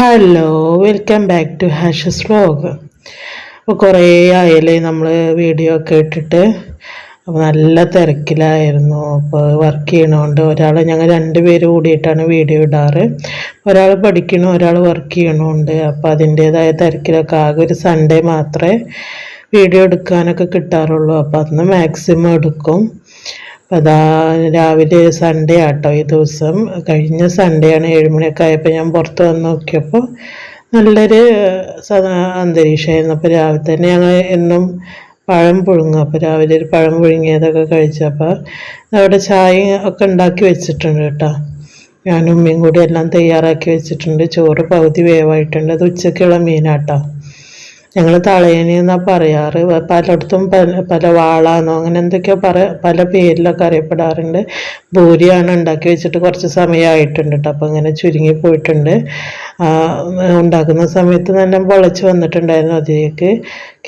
Hello welcome back to hashes vlog അപ്പോൾ കുറേ ആയല്ലേ നമ്മൾ വീഡിയോ ഒക്കെ ഇട്ടിട്ട്? അപ്പോൾ നല്ല തിരക്കിലായിരുന്നു. അപ്പോൾ വർക്ക് ചെയ്യണോണ്ട് ഒരാൾ ഞങ്ങൾ രണ്ട് പേര് കൂടിയിട്ടാണ് വീഡിയോ ഇടാറ്. ഒരാൾ പഠിക്കണം ഒരാൾ വർക്ക് ചെയ്യണമുണ്ട് അപ്പോൾ അതിന്റേതായ തിരക്കിലൊക്കെ ആകെ ഒരു സൺഡേ മാത്രമേ വീഡിയോ എടുക്കാനൊക്കെ കിട്ടാറുള്ളൂ. അപ്പോൾ അന്ന് മാക്സിമം എടുക്കും. അതാ രാവിലെ സൺഡേ ആട്ടോ ഈ ദിവസം. കഴിഞ്ഞ സൺഡേ ആണ് ഏഴുമണിയൊക്കെ ആയപ്പോൾ ഞാൻ പുറത്ത് വന്ന് നോക്കിയപ്പോൾ നല്ലൊരു അന്തരീക്ഷമായിരുന്നു. അപ്പോൾ രാവിലെ തന്നെ ഞങ്ങൾ എന്നും പഴം പുഴുങ്ങും. അപ്പോൾ രാവിലെ ഒരു പഴം പുഴുങ്ങിയതൊക്കെ കഴിച്ചപ്പോൾ അവിടെ ചായ ഒക്കെ ഉണ്ടാക്കി വെച്ചിട്ടുണ്ട് കേട്ടോ. ഞാനും ഉമ്മയും കൂടി എല്ലാം തയ്യാറാക്കി വെച്ചിട്ടുണ്ട്. ചോറ് പകുതി വേവായിട്ടുണ്ട്. അത് ഉച്ചയ്ക്കുള്ള മീനാട്ടോ. ഞങ്ങൾ തളയണി എന്നാണ് പറയാറ്? പലയിടത്തും പല പല വാളാന്നോ അങ്ങനെ എന്തൊക്കെയോ പറ പല പേരിലൊക്കെ അറിയപ്പെടാറുണ്ട്. ഭൂരിയാണ് ഉണ്ടാക്കി വെച്ചിട്ട് കുറച്ച് സമയമായിട്ടുണ്ട് കേട്ടോ അപ്പോൾ ഇങ്ങനെ ചുരുങ്ങി പോയിട്ടുണ്ട്. ഉണ്ടാക്കുന്ന സമയത്ത് നല്ല പൊളച്ച് വന്നിട്ടുണ്ടായിരുന്നു അതിലേക്ക്.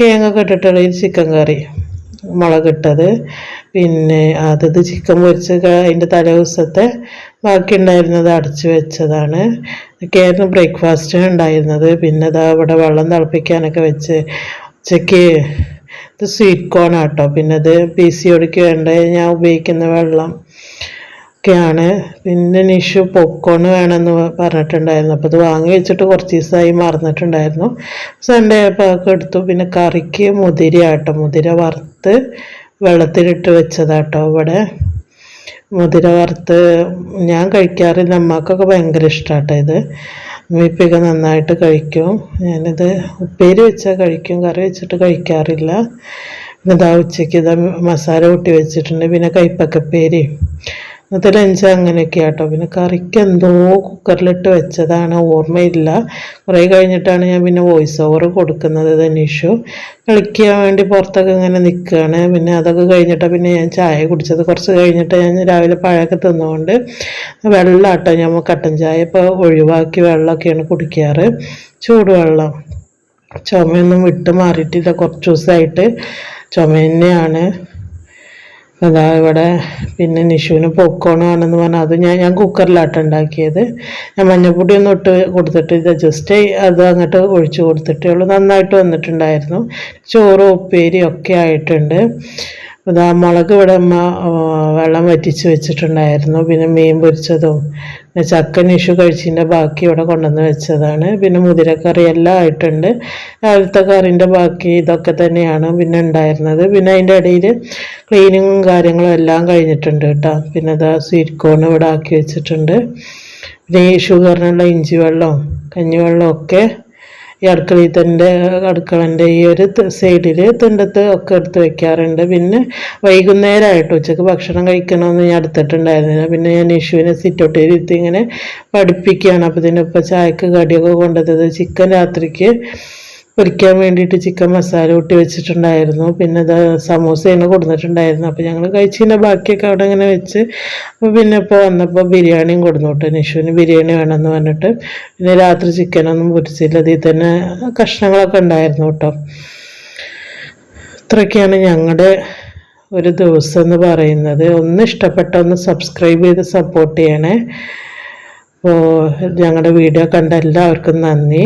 കേങ്ങൊക്കെ ഇട്ടിട്ടുള്ള ചിക്കൻ കറി. മുളകിട്ടത് പിന്നെ അതത് ചിക്കൻ പൊരിച്ചത് അതിന്റെ തലേ ദിവസത്തെ ബാക്കി ഉണ്ടായിരുന്നത് അടച്ചു വെച്ചതാണ്. ഇതൊക്കെയായിരുന്നു ബ്രേക്ക്ഫാസ്റ്റ് ഉണ്ടായിരുന്നത്. പിന്നെ അതാ ഇവിടെ വെള്ളം തിളപ്പിക്കാനൊക്കെ വെച്ച് ഉച്ചയ്ക്ക് ഇത് സ്വീറ്റ് കോൺ ആട്ടോ. പിന്നെ അത് പി സി ഒടിക്ക് വേണ്ട ഞാൻ ഉപയോഗിക്കുന്ന വെള്ളം. ഒക്കെയാണ്. പിന്നെ നിഷു പോപ്കോൺ വേണമെന്ന് പറഞ്ഞിട്ടുണ്ടായിരുന്നു. അപ്പോൾ അത് വാങ്ങി വെച്ചിട്ട് കുറച്ച് ദിവസമായി മറന്നിട്ടുണ്ടായിരുന്നു. സൺഡേ ആയപ്പോൾ എടുത്തു. പിന്നെ കറിക്ക് മുതിര ആട്ടോ. മുതിര വറുത്ത് വെള്ളത്തിലിട്ട് വെച്ചതാട്ടോ ഇവിടെ. മുതിര വറുത്ത് ഞാൻ കഴിക്കാറില്ല. അമ്മക്കൊക്കെ ഭയങ്കര ഇഷ്ടമാട്ടോ ഇത്. ഉമ്മിപ്പൊക്കെ നന്നായിട്ട് കഴിക്കും. ഞാനിത് ഉപ്പേരി വെച്ചാൽ കഴിക്കും. കറി വെച്ചിട്ട് കഴിക്കാറില്ല. പിന്നെ ഇതാ ഉച്ചയ്ക്ക് ഇതാ മസാല കൂട്ടി വെച്ചിട്ടുണ്ട്. പിന്നെ കൈപ്പക്കപ്പേരി ഇന്നത്തെ ലഞ്ച് അങ്ങനെയൊക്കെ ആട്ടോ പിന്നെ കറിക്ക് എന്തോ കുക്കറിലിട്ട് വെച്ചതാണ്. ഓർമ്മയില്ല. കുറേ കഴിഞ്ഞിട്ടാണ് ഞാൻ പിന്നെ വോയിസ് ഓവർ കൊടുക്കുന്നത് ധനീഷു. കളിക്കാൻ വേണ്ടി പുറത്തൊക്കെ ഇങ്ങനെ നിൽക്കുകയാണ് പിന്നെ അതൊക്കെ കഴിഞ്ഞിട്ടാണ് പിന്നെ ഞാൻ ചായ കുടിച്ചത്. കുറച്ച് കഴിഞ്ഞിട്ട് ഞാൻ രാവിലെ പഴമൊക്കെ തിന്നുകൊണ്ട് വെള്ളമാട്ടോ ഞാൻ കട്ടൻ ചായ ഇപ്പോൾ ഒഴിവാക്കി വെള്ളമൊക്കെയാണ് കുടിക്കാറ്. ചൂടുവെള്ളം. ചുമയൊന്നും വിട്ട് മാറിയിട്ടില്ല. കുറച്ച് ദിവസമായിട്ട് ചുമ തന്നെയാണ്. അതാ ഇവിടെ പിന്നെ നിഷുവിന് പൊക്കോണാണെന്ന് പറഞ്ഞാൽ അത് ഞാൻ ഞാൻ കുക്കറിലാട്ട് ഉണ്ടാക്കിയത്. ഞാൻ മഞ്ഞപ്പൊടി ഒന്നും ഇട്ട് കൊടുത്തിട്ട് ഇത് ജസ്റ്റ് അത് അങ്ങോട്ട് ഒഴിച്ച് കൊടുത്തിട്ടേ ഉള്ളൂ. നന്നായിട്ട് വന്നിട്ടുണ്ടായിരുന്നു. ചോറ് ഉപ്പേരി ഒക്കെ ആയിട്ടുണ്ട്. ഇതാ മുളക് ഇവിടെ അമ്മ വെള്ളം വറ്റിച്ച് വെച്ചിട്ടുണ്ടായിരുന്നു. പിന്നെ മീൻ പൊരിച്ചതും പിന്നെ ചക്ക നിഷു കഴിച്ചതിന്റെ ബാക്കി ഇവിടെ കൊണ്ടുവന്ന് വെച്ചതാണ്. പിന്നെ മുതിരക്കറി എല്ലാം ആയിട്ടുണ്ട്. രാവിലത്തെ കറിന്റെ ബാക്കി ഇതൊക്കെ തന്നെയാണ് പിന്നെ ഉണ്ടായിരുന്നത്. പിന്നെ അതിന്റെ ഇടയിൽ ക്ലീനിങ്ങും കാര്യങ്ങളും എല്ലാം കഴിഞ്ഞിട്ടുണ്ട് കേട്ടോ. പിന്നെ ഇതാ സ്വീറ്റ് കോൺ ഇവിടെ ആക്കി വെച്ചിട്ടുണ്ട്. പിന്നെ ഈ ഷുഗറിനുള്ള ഇഞ്ചി വെള്ളവും കഞ്ഞിവെള്ളവും ഒക്കെ ഈ അടുക്കളയിൽ തന്നെ അടുക്കളന്റെ ഈ ഒരു സൈഡിൽ തുണ്ടത്ത് ഒക്കെ എടുത്ത് വെക്കാറുണ്ട്. പിന്നെ വൈകുന്നേരമായിട്ട് ഉച്ചയ്ക്ക് ഭക്ഷണം കഴിക്കണമെന്ന് ഞാൻ എടുത്തിട്ടുണ്ടായിരുന്നില്ല പിന്നെ ഞാൻ യേശുവിനെ സിറ്റൗട്ടിൽ ഇരുത്തി ഇങ്ങനെ പഠിപ്പിക്കുകയാണ്. അപ്പോൾ ഇതിനിപ്പോൾ ചായക്ക് കടിയൊക്കെ കൊണ്ടുവന്നത്. ചിക്കൻ രാത്രിക്ക് പൊരിക്കാൻ വേണ്ടിയിട്ട് ചിക്കൻ മസാല കൂട്ടി വെച്ചിട്ടുണ്ടായിരുന്നു. പിന്നെ സമൂസ സമൂസയാണ് കൊടുത്തിട്ടുണ്ടായിരുന്നു അപ്പോൾ ഞങ്ങൾ കഴിച്ചതിന്റെ ബാക്കിയൊക്കെ അവിടെ ഇങ്ങനെ വെച്ച് അപ്പോൾ പിന്നെ ഇപ്പോൾ വന്നപ്പോൾ ബിരിയാണിയും കൊടുന്നു കേട്ടോ നിഷുവിന് ബിരിയാണി വേണമെന്ന് പറഞ്ഞിട്ട്. പിന്നെ രാത്രി ചിക്കനൊന്നും പൊരിച്ചില്ല. അതിൽ തന്നെ കഷ്ണങ്ങളൊക്കെ ഉണ്ടായിരുന്നു കേട്ടോ ഇത്രയൊക്കെയാണ് ഞങ്ങളുടെ ഒരു ദിവസം എന്ന് പറയുന്നത്. ഒന്ന് ഇഷ്ടപ്പെട്ട ഒന്ന് സബ്സ്ക്രൈബ് ചെയ്ത് സപ്പോർട്ട് ചെയ്യണേ. അപ്പോൾ ഞങ്ങളുടെ വീഡിയോ കണ്ട എല്ലാവർക്കും നന്ദി.